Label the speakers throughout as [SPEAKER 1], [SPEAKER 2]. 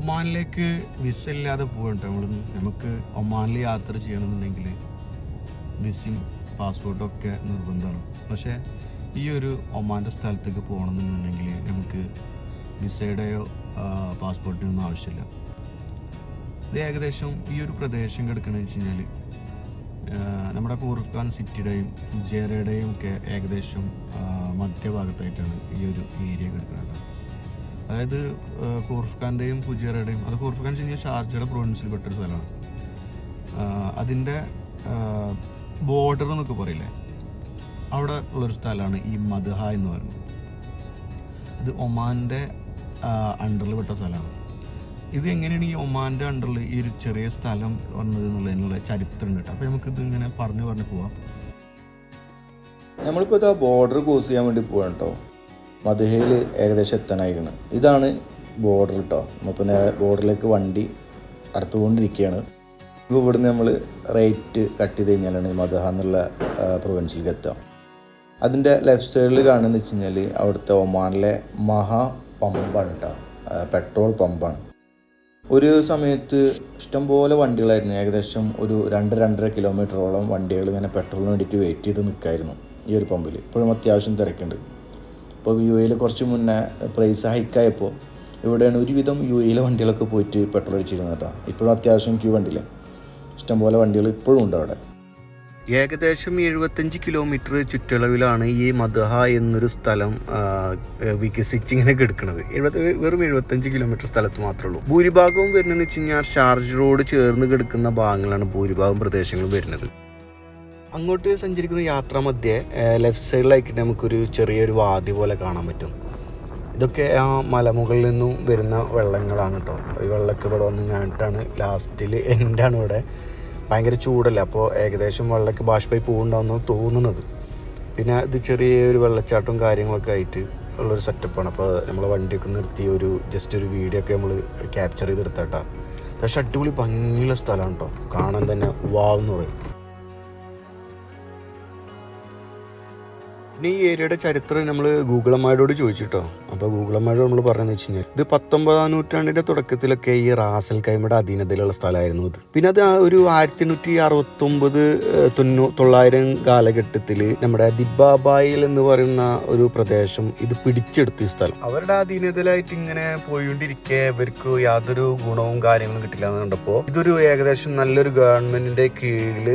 [SPEAKER 1] ഒമാനിലേക്ക് visa ഇല്ലാതെ പോകണ്ട നമ്മൾ നമുക്ക് ഒമാനിൽ യാത്ര ചെയ്യണമെന്നുണ്ടെങ്കിൽ വിസയും പാസ്പോർട്ടും ഒക്കെ നിർബന്ധമാണ്. പക്ഷേ ഈ ഒരു ഒമാന്റെ സ്ഥലത്തേക്ക് പോകണമെന്നുണ്ടെങ്കിൽ നമുക്ക് വിസയുടെയോ പാസ്പോർട്ടിനോ ഒന്നും ആവശ്യമില്ല. ഇത് ഏകദേശം ഈ ഒരു പ്രദേശം കിടക്കണമെന്ന് വെച്ച് കഴിഞ്ഞാൽ നമ്മുടെ കൂർഖാൻ സിറ്റിയുടെയും ഫുജേറയുടെയും ഒക്കെ ഏകദേശം മധ്യഭാഗത്തായിട്ടാണ് ഈ ഒരു ഏരിയ കിടക്കുന്നത് അതായത് കൂർഫ്ഖാന്റെയും ഫുജിയറയുടെയും അത് കൂർഫ്ഖാൻ ചെയ്യുന്ന ഷാർജയുടെ പ്രൊവിൻസിൽ പെട്ടൊരു സ്ഥലമാണ്. അതിന്റെ ബോർഡർ എന്നൊക്കെ പറയില്ലേ? അവിടെ ഉള്ളൊരു സ്ഥലമാണ് ഈ മദ്ഹ എന്ന് പറയുന്നത്. അത് ഒമാന്റെ അണ്ടറിൽ പെട്ട സ്ഥലമാണ്. ഇത് എങ്ങനെയാണ് ഈ ഒമാന്റെ അണ്ടറിൽ ഈ ഒരു ചെറിയ സ്ഥലം വന്നത് എന്നുള്ളതിനുള്ള ചരിത്രം കേട്ടോ. അപ്പോൾ നമുക്കിത് ഇങ്ങനെ പറഞ്ഞു പറഞ്ഞു പോവാം.
[SPEAKER 2] നമ്മളിപ്പോൾ ഇതാ ബോർഡർ ക്രോസ് ചെയ്യാൻ വേണ്ടി പോവാണ് കേട്ടോ. മധുഹയിൽ ഏകദേശം എത്താനായിരിക്കണം. ഇതാണ് ബോർഡർ കേട്ടോ നമ്മളിപ്പോൾ നേരെ ബോർഡറിലേക്ക് വണ്ടി അടുത്തുകൊണ്ടിരിക്കുകയാണ് ഇപ്പോൾ ഇവിടുന്ന് നമ്മൾ റേറ്റ് കട്ട് ചെയ്ത് കഴിഞ്ഞാലാണ് മധുഹ എന്നുള്ള പ്രൊവിൻസിലേക്ക് എത്തുക. അതിന്റെ ലെഫ്റ്റ് സൈഡിൽ കാണുന്നത് വെച്ച് കഴിഞ്ഞാൽ അവിടുത്തെ ഒമാനിലെ മഹാ പമ്പാണ് കേട്ടോ പെട്രോൾ പമ്പാണ് ഒരു സമയത്ത് ഇഷ്ടംപോലെ വണ്ടികളായിരുന്നു. ഏകദേശം ഒരു രണ്ട് രണ്ടര കിലോമീറ്ററോളം വണ്ടികൾ ഇങ്ങനെ പെട്രോളിന് വേണ്ടിയിട്ട് വെയിറ്റ് ചെയ്ത് നിൽക്കായിരുന്നു ഈ ഒരു പമ്പിൽ ഇപ്പോഴും അത്യാവശ്യം തിരക്കുണ്ട്. ഇപ്പോൾ യു എയിൽ കുറച്ച് മുന്നേ പ്രൈസ് ഹൈക്കായപ്പോൾ ഇവിടെയാണ് ഒരുവിധം യു എയിലെ വണ്ടികളൊക്കെ പോയിട്ട് പെട്രോൾ അടിച്ചിരുന്നത് കേട്ടോ. ഇപ്പോഴും അത്യാവശ്യം ക്യൂ വണ്ടിയില്ലേ ഇഷ്ടംപോലെ വണ്ടികൾ ഇപ്പോഴും ഉണ്ട് അവിടെ.
[SPEAKER 1] ഏകദേശം എഴുപത്തഞ്ച് കിലോമീറ്റർ ചുറ്റളവിലാണ് ഈ മധുഹ എന്നൊരു സ്ഥലം വികസിച്ചിങ്ങനെ കിടക്കുന്നത് എഴുപത് വെറും എഴുപത്തഞ്ച് കിലോമീറ്റർ സ്ഥലത്ത് മാത്രമേ ഉള്ളൂ. ഭൂരിഭാഗവും വരുന്നതെന്ന് വെച്ച് കഴിഞ്ഞാൽ ഷാർജ് റോഡ് ചേർന്ന് കിടക്കുന്ന ഭാഗങ്ങളാണ് ഭൂരിഭാഗം പ്രദേശങ്ങളും വരുന്നത്. അങ്ങോട്ട് സഞ്ചരിക്കുന്ന യാത്രാ മധ്യേ ലെഫ്റ്റ് സൈഡിലായിട്ട് നമുക്കൊരു ചെറിയൊരു വാതി പോലെ കാണാൻ പറ്റും. ഇതൊക്കെ ആ മലമുകളിൽ നിന്നും വരുന്ന വെള്ളങ്ങളാണ് കേട്ടോ ഈ വെള്ളമൊക്കെ ഇവിടെ വന്ന് ഞാനിട്ടാണ് ലാസ്റ്റിൽ ആണ് ഇവിടെ. ഭയങ്കര ചൂടല്ലേ? അപ്പോൾ ഏകദേശം വെള്ളമൊക്കെ ബാഷ്പായി പോകുന്നുണ്ടാവുന്നു തോന്നുന്നത്. പിന്നെ ഇത് ചെറിയൊരു വെള്ളച്ചാട്ടവും കാര്യങ്ങളൊക്കെ ആയിട്ട് ഉള്ളൊരു സെറ്റപ്പാണ് അപ്പോൾ നമ്മൾ വണ്ടിയൊക്കെ നിർത്തി ഒരു ജസ്റ്റ് ഒരു വീഡിയോ ഒക്കെ നമ്മൾ ക്യാപ്ചർ ചെയ്തെടുത്താട്ടാ. പക്ഷെ അടിപൊളി ഭംഗിയുള്ള സ്ഥലമാണ് കേട്ടോ കാണാൻ തന്നെ വാവെന്ന് പറയും. പിന്നെ ഈ ഏരിയയുടെ ചരിത്രം നമ്മൾ ഗൂഗിളമ്മയോട് ചോദിച്ചിട്ടോ. അപ്പോൾ ഗൂഗിളമ്മയോട് നമ്മൾ പറഞ്ഞതെന്ന് വെച്ച് കഴിഞ്ഞാൽ ഇത് പത്തൊമ്പതാം നൂറ്റാണ്ടിന്റെ തുടക്കത്തിലൊക്കെ ഈ റാസൽ കൈമയുടെ അധീനതയിലുള്ള സ്ഥലമായിരുന്നു ഇത്. പിന്നെ അത് ഒരു ആയിരത്തി എണ്ണൂറ്റി അറുപത്തി ഒമ്പത് തൊണ്ണൂ തൊള്ളായിരം കാലഘട്ടത്തിൽ നമ്മുടെ ദിബാബായിൽ എന്ന് പറയുന്ന ഒരു പ്രദേശം ഇത് പിടിച്ചെടുത്ത സ്ഥലം. അവരുടെ അധീനതയിലായിട്ട് ഇങ്ങനെ പോയിക്കൊണ്ടിരിക്കെ ഇവർക്ക് യാതൊരു ഗുണവും കാര്യങ്ങളും കിട്ടില്ല എന്ന് കണ്ടപ്പോൾ ഇതൊരു ഏകദേശം നല്ലൊരു ഗവൺമെന്റിന്റെ കീഴിൽ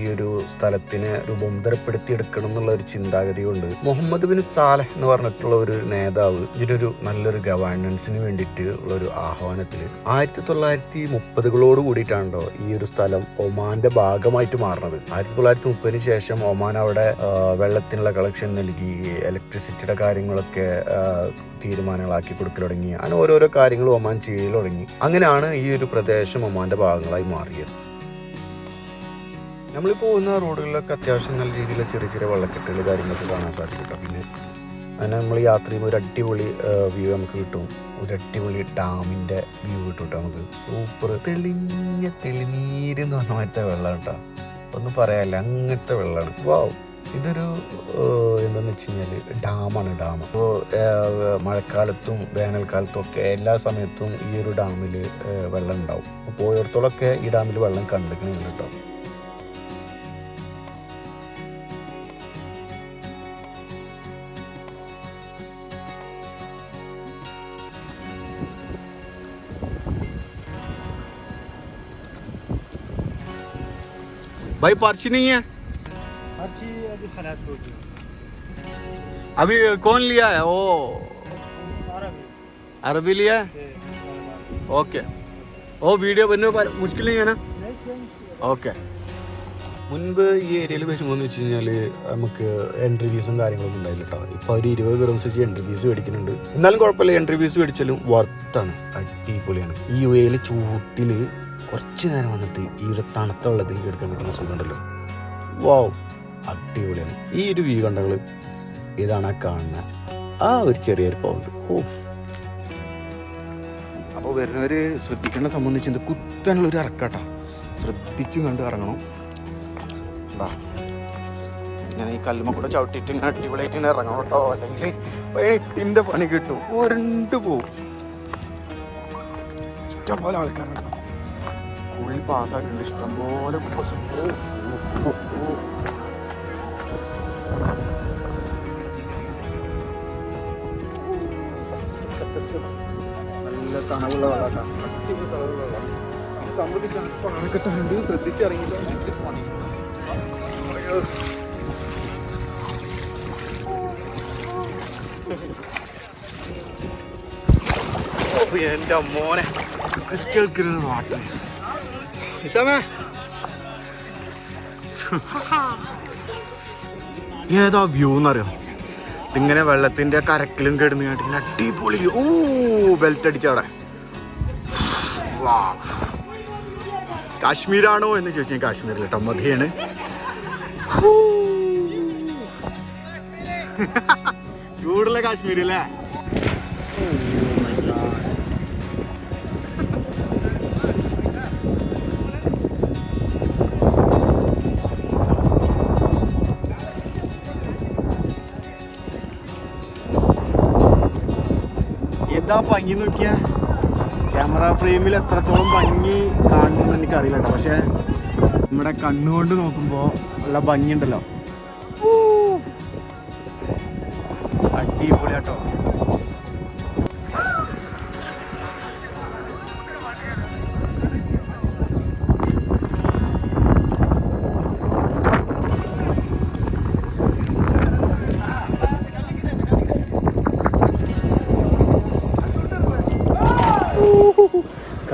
[SPEAKER 1] ഈ ഒരു സ്ഥലത്തിനെ രൂപാന്തരപ്പെടുത്തി എടുക്കണം എന്നുള്ള ഒരു ചിന്താഗതി കൊണ്ട് മുഹമ്മദ് ബിൻ സാലഹ് എന്ന് പറഞ്ഞിട്ടുള്ള ഒരു നേതാവ് ഇതിനൊരു നല്ലൊരു ഗവേണൻസിന് വേണ്ടിയിട്ട് ഉള്ള ഒരു ആഹ്വാനത്തിൽ ആയിരത്തി തൊള്ളായിരത്തി മുപ്പതുകളോട് കൂടിയിട്ടാണല്ലോ ഈ ഒരു സ്ഥലം ഒമാന്റെ ഭാഗമായിട്ട് മാറുന്നത്. ആയിരത്തി തൊള്ളായിരത്തി മുപ്പതിന് ശേഷം ഒമാൻ അവിടെ വെള്ളത്തിനുള്ള കളക്ഷൻ നൽകി ഇലക്ട്രിസിറ്റിയുടെ കാര്യങ്ങളൊക്കെ തീരുമാനങ്ങളാക്കി കൊടുക്കൽ തുടങ്ങി. അങ്ങനെ ഓരോരോ കാര്യങ്ങൾ ഒമാൻ ചെയ്യൽ തുടങ്ങി. അങ്ങനെയാണ് ഈ ഒരു പ്രദേശം ഒമാന്റെ ഭാഗങ്ങളായി മാറിയത്. നമ്മൾ പോകുന്ന റോഡുകളിലൊക്കെ അത്യാവശ്യം നല്ല രീതിയിൽ ചെറിയ ചെറിയ വെള്ളക്കെട്ടുകൾ കാര്യങ്ങളൊക്കെ കാണാൻ സാധിക്കും. കേട്ടോ പിന്നെ അങ്ങനെ നമ്മൾ യാത്ര ചെയ്യുമ്പോൾ ഒരു അടിപൊളി വ്യൂ നമുക്ക് കിട്ടും. ഒരു അടിപൊളി ഡാമിന്റെ വ്യൂ കിട്ടും കേട്ടോ നമുക്ക്. സൂപ്പർ തെളിഞ്ഞ തെളിനീര് എന്ന് പറഞ്ഞ മാറ്റത്തെ വെള്ളം കേട്ടോ ഒന്നും പറയാനില്ല. അങ്ങനത്തെ വെള്ളമാണ് വാവ് ഇതൊരു എന്താണെന്ന് വെച്ച് കഴിഞ്ഞാൽ ഡാമാണ് ഡാം. അപ്പോൾ മഴക്കാലത്തും വേനൽക്കാലത്തും ഒക്കെ എല്ലാ സമയത്തും ഈ ഒരു ഡാമിൽ വെള്ളം ഉണ്ടാവും. അപ്പോൾ പോയിടത്തോളൊക്കെ ഈ ഡാമിൽ വെള്ളം കണ്ടിരിക്കണമെങ്കിൽ കേട്ടോ भाई पर्ची नहीं है
[SPEAKER 3] अच्छी अभी खलास होगी
[SPEAKER 1] अभी कौन लिया है वो
[SPEAKER 3] अरबी
[SPEAKER 1] अरबी लिया है
[SPEAKER 3] के
[SPEAKER 1] ഓക്കെ ഓ വീഡിയോ പിന്നെ മുഷ്കിൽ ചെയ്യണ
[SPEAKER 3] नहीं चेंज
[SPEAKER 1] ഓക്കെ മുൻപ് ഈ ഏരിയയിൽ വരുമ്പോൾ എന്ന് വെച്ച് കഴിഞ്ഞാൽ നമുക്ക് എൻട്രി ഫീസും കാര്യങ്ങളൊന്നും ഉണ്ടായില്ല കേട്ടോ ഇപ്പോൾ ഒരു ഇരുപത് ദിറംസ് വെച്ച് എൻട്രി ഫീസ് മേടിക്കുന്നുണ്ട് എന്നാലും കുഴപ്പമില്ല എൻട്രി ഫീസ് മേടിച്ചാലും വർത്താണ് അടിപൊളിയാണ് ഈ യു എയിൽ ചൂട്ടിൽ കുറച്ച് നേരം വന്നിട്ട് ഈ ഒരു തണുത്ത വെള്ളത്തിൽ കിടക്കാൻ പറ്റുന്ന സുഖമുണ്ടല്ലോ. വാവ് അടിപൊളിയാണ്. ഈ ഒരു വ്യൂ കണ്ടകൾ ഇതാണ് ആ കാണുന്ന ആ ഒരു ചെറിയൊരു പൗണ്ട് ഓഫ് അപ്പോൾ വരുന്നവർ ശ്രദ്ധിക്കേണ്ട സംബന്ധിച്ച് എന്ത് കുത്താനുള്ള ഒരു ഇറക്കാട്ടാ ശ്രദ്ധിച്ചും കണ്ട് ഇറങ്ങണം. ഇങ്ങനെ ഈ കല്ലുമ്മ കൂടെ ചവിട്ടിയിട്ട് ഇങ്ങനെ അടിപൊളിയായിട്ട് ഇങ്ങനെ ഇറങ്ങണം കേട്ടോ. അല്ലെങ്കിൽ എട്ടിന്റെ പണി കിട്ടും. ഒരണ്ട് പോവും. ഇഷ്ടംപോലെ ആൾക്കാരുണ്ട്. ഉള്ളിൽ പാസ്സാക്കുന്നുണ്ട് ഇഷ്ടംപോലെ. നല്ല തണവുള്ള വെള്ളമാണ് അടിപൊളി തണവുള്ള വെള്ളം. ഇത് സംബന്ധിച്ചാണ് പാറക്കെട്ടുണ്ട് ശ്രദ്ധിച്ചിറങ്ങിയിട്ടാണ് പണി. എന്റെ മോനെ. ക്രിസ്റ്റൽ ക്ലിയർ വാട്ടർ നിസാമേ ഏതാ വ്യൂ എന്നറിയോ? ഇതിങ്ങനെ വെള്ളത്തിന്റെ കരക്കിലും കിടന്ന് കേട്ടിങ്ങനെ അടിപൊളി. ഓ ബെൽറ്റ് അടിച്ചവിടെ. കാശ്മീരാണോ എന്ന് ചോദിച്ചാൽ കാശ്മീരിൽ കേട്ടോ മതിയാണ്. ചൂടുള്ള കാശ്മീരല്ലേ? എന്താ ഭംഗി നോക്കിയ? ക്യാമറ ഫ്രെയിമിൽ എത്രത്തോളം ഭംഗി കാണുന്നു എനിക്കറിയില്ല കേട്ടോ പക്ഷെ നമ്മുടെ കണ്ണുകൊണ്ട് നോക്കുമ്പോൾ ഉള്ള ഭംഗിയുണ്ടല്ലോ. അടിപൊളിയാട്ടോ.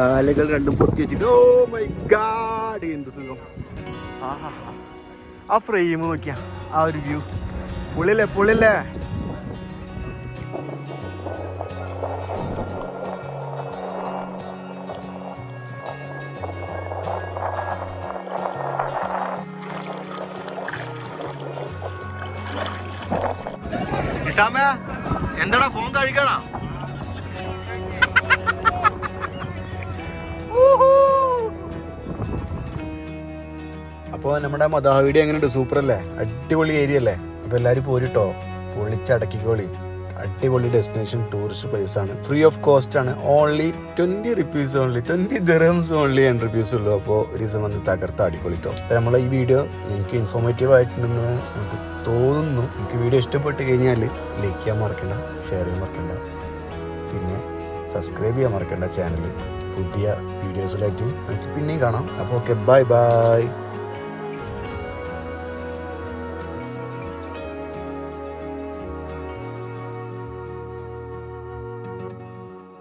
[SPEAKER 1] കാലുകൾ രണ്ടും പൊത്തി വെച്ചിട്ട് ഓ മൈ ഗാഡ് എന്ത് സുഖം. ആഹാ ആ ഫ്രെയിം നോക്കിയാ ആ ഒരു വ്യൂ പുള്ളില്ലേ പുള്ളില്ലേ നിസാമ എന്താടാ ഫോൺ കഴിക്കണോ അപ്പോൾ നമ്മുടെ മദാവിടി എങ്ങനെയുണ്ട്? സൂപ്പർ അല്ലേ അടിപൊളി ഏരിയ അല്ലേ? അപ്പോൾ എല്ലാവരും പോരിട്ടോ? പൊളിച്ചടക്കിക്കോളി അടിപൊളി ഡെസ്റ്റിനേഷൻ ടൂറിസ്റ്റ് പ്ലേസ് ആണ്. ഫ്രീ ഓഫ് കോസ്റ്റ് ആണ്. Only twenty rupees only twenty dirhams only N rupees ഉള്ളൂ. അപ്പോൾ ഒരു ദിവസം വന്ന് തകർത്ത് അടിപൊളിട്ടോ. അപ്പോൾ നമ്മളെ ഈ വീഡിയോ നിങ്ങൾക്ക് ഇൻഫോർമേറ്റീവ് ആയിട്ടുണ്ടെന്ന് നമുക്ക് തോന്നുന്നു. എനിക്ക് വീഡിയോ ഇഷ്ടപ്പെട്ട് കഴിഞ്ഞാൽ ലൈക്ക് ചെയ്യാൻ മറക്കണ്ട ഷെയർ ചെയ്യാൻ മറക്കണ്ട. പിന്നെ സബ്സ്ക്രൈബ് ചെയ്യാൻ മറക്കണ്ട ചാനൽ പുതിയ വീഡിയോസിലായിട്ട് നമുക്ക് പിന്നെയും കാണാം. അപ്പോൾ ഓക്കെ ബൈ ബൈ